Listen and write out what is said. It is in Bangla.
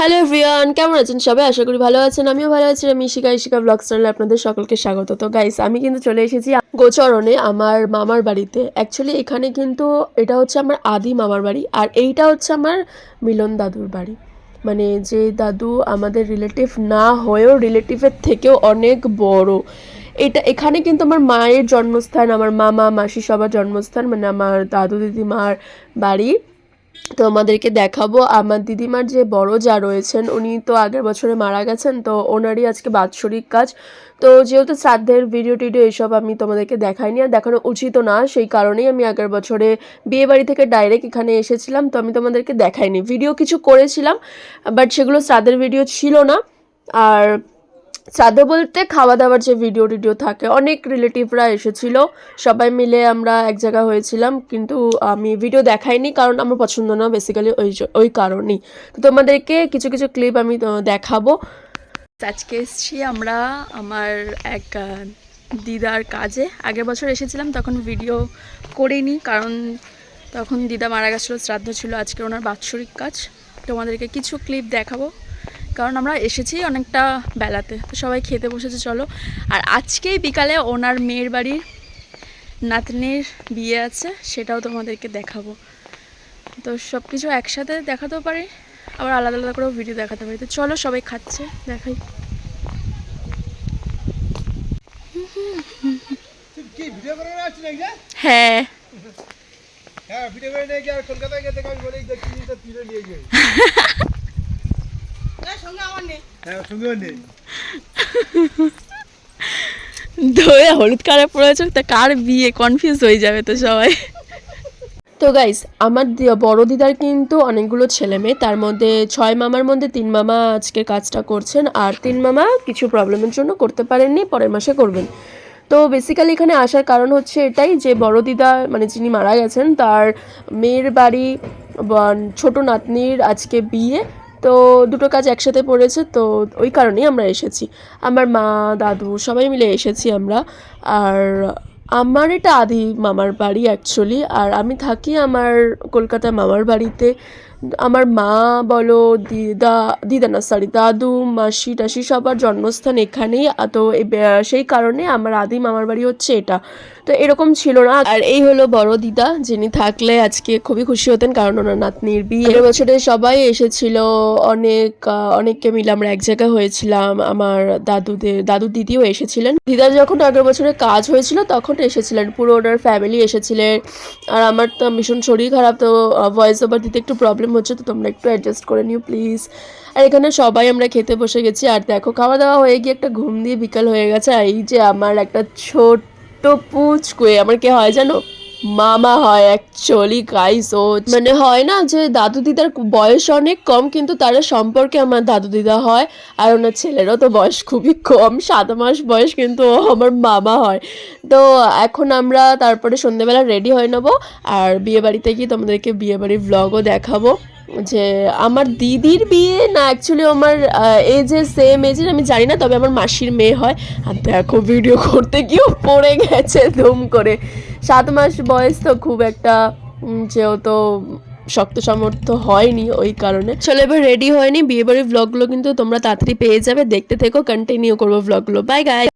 হ্যালো এভরিওয়ান কেমন আছেন? সবাই আশা করি ভালো আছেন। আমিও ভালো আছি। আমি ইশিকা ইশিকা ব্লগ চ্যানেলে আপনাদের সকলকে স্বাগত। তো গাইস আমি কিন্তু চলে এসেছি গোচরণে আমার মামার বাড়িতে। অ্যাকচুয়ালি এখানে কিন্তু এটা হচ্ছে আমার আদি মামার বাড়ি আর এইটা হচ্ছে আমার মিলন দাদুর বাড়ি। মানে যে দাদু আমাদের রিলেটিভ না হয়েও রিলেটিভের থেকেও অনেক বড়। এটা এখানে কিন্তু আমার মায়ের জন্মস্থান, আমার মামা, মাসি সবার জন্মস্থান মানে আমার দাদু, দিদিমার বাড়ি। তো আমাদেরকে দেখাবো। আমার দিদিমার যে বড় যা রয়েছেন, উনি তো আগের বছরে মারা গেছেন, তো ওনারই আজকে বাৎসরিক কাজ। তো যেহেতু শ্রাদ্ধের ভিডিও টিডিও এইসব আমি তোমাদেরকে দেখাইনি, আর দেখানো উচিত না, সেই কারণেই আমি আগের বছরে বিয়ে বাড়ি থেকে ডাইরেক্ট এখানে এসেছিলাম, তো আমি তোমাদেরকে দেখাইনি। ভিডিও কিছু করেছিলাম বাট সেগুলো শ্রাদ্ধের ভিডিও ছিল না। আর শ্রাদ্ধ বলতে খাওয়া দাওয়ার যে ভিডিও টিডিও থাকে, অনেক রিলেটিভরা এসেছিল। সবাই মিলে আমরা এক জায়গা হয়েছিলাম, কিন্তু আমি ভিডিও দেখাইনি কারণ আমার পছন্দ না বেসিক্যালি ওই ওই কারণেই। তো তোমাদেরকে কিছু কিছু ক্লিপ আমি দেখাবো। আজকে এসেছি আমরা আমার এক দিদার কাজে। আগের বছর এসেছিলাম, তখন ভিডিও করিনি কারণ তখন দিদা মারা গেছিল, শ্রাদ্ধ ছিল, আজকে ওনার বাৎসরিক কাজ। তোমাদেরকে কিছু ক্লিপ দেখাবো। কারণ আমরা এসেছি অনেকটা বেলাতে তো সবাই খেতে বসেছে চলো। আর আজকেই বিকালে ওনার মেয়ের বাড়ির নাতনির বিয়ে আছে সেটাও তোমাদেরকে দেখাবো। তো সব কিছু একসাথে দেখাতেও পারি আবার আলাদা আলাদা করেও ভিডিও দেখাতে পারি। তো চলো সবাই খাচ্ছে দেখাই? হ্যাঁ। হ্যাঁ ভিডিও করে নিয়ে গিয়ে আর কলকাতায় গিয়ে দেখে আমি বলি নিয়ে ধোয়ে হলুদ কারে পড়েছে তা কার বিয়ে? কনফিউজ হয়ে যাবে তো সবাই। তো গাইস আমার বড় দিদার কিন্তু অনেকগুলো ছেলে মেয়ে তার মধ্যে ছয় মামার মধ্যে তিন মামা আজকে কাজটা করছেন আর তিন মামা কিছু প্রবলেমের জন্য করতে পারেননি পরের মাসে করবেন। তো বেসিক্যালি এখানে আসার কারণ হচ্ছে এটাই যে বড় দিদা মানে যিনি মারা গেছেন তার মেয়ের বাড়ি ছোট নাতনির আজকে বিয়ে তো দুটো কাজ একসাথে পড়েছে, তো ওই কারণেই আমরা এসেছি। আমার মা, দাদু সবাই মিলে এসেছি আমরা। আর আমার এটা আদি মামার বাড়ি অ্যাকচুয়ালি আর আমি থাকি আমার কলকাতা মামার বাড়িতে। আমার মা বলো, দিদা দিদা না সরি দাদু, মাসি, টাসি সবার জন্মস্থান এখানেই। তো সেই কারণে আমার আদি মামার বাড়ি হচ্ছে এটা। তো এরকম ছিল না। আর এই হলো বড় দিদা, যিনি থাকলে আজকে খুবই খুশি হতেন, কারণ ওনার নাতনির বিয়ে। বছরে সবাই এসেছিল, অনেক অনেককে মিলে আমরা এক জায়গায় হয়েছিলাম। আমার দাদুদের, দাদু দিদিও এসেছিলেন। দিদা যখন আগের বছরে কাজ হয়েছিল, তখন এসেছিলেন। পুরো ওনার ফ্যামিলি এসেছিলেন। আর আমার তো ভীষণ শরীর খারাপ, তো ভয়েস ওভার দিতে একটু প্রবলেম হচ্ছে তো তোমরা একটু অ্যাডজাস্ট করে নিও প্লিজ আর এখানে সবাই আমরা খেতে বসে গেছি, আর দেখো খাওয়া দাওয়া হয়ে গিয়ে একটা ঘুম দিয়ে বিকাল হয়ে গেছে এই যে আমার একটা ছোট্ট পুচকুয়ে, আমার কে হয় জানো? মামা হয় অ্যাকচুয়ালি গাইস ও মানে হয় না যে দাদু দিদার বয়স অনেক কম, কিন্তু তারা সম্পর্কে আমার দাদু দিদা হয়, আর ওনার ছেলেরও তো বয়স খুবই কম, সাত মাস বয়স কিন্তু ও আমার মামা হয়। তো এখন আমরা তারপরে সন্ধ্যেবেলা রেডি হয়ে নেব, আর বিয়ে বাড়িতে গিয়ে তোমাদেরকে বিয়ে বাড়ির ভ্লগও দেখাবো, যে আমার দিদির বিয়ে না অ্যাকচুয়ালি আমার এজে সেম এজের আমি জানি না, তবে আমার মাসির মেয়ে হয়। আর দেখো ভিডিও করতে গিয়েও পড়ে গেছে, ধুম করে। সাত মাস বয়স তো খুব একটা যেহেতু শক্ত সামর্থ্য হয়নি ওই কারণে। চলো এবার রেডি হয়নি বিয়ে বাড়ির ভ্লগগুলো কিন্তু তোমরা তাড়াতাড়ি পেয়ে যাবে। দেখতে থেকো কন্টিনিউ করব ভ্লগগুলো বাই গাই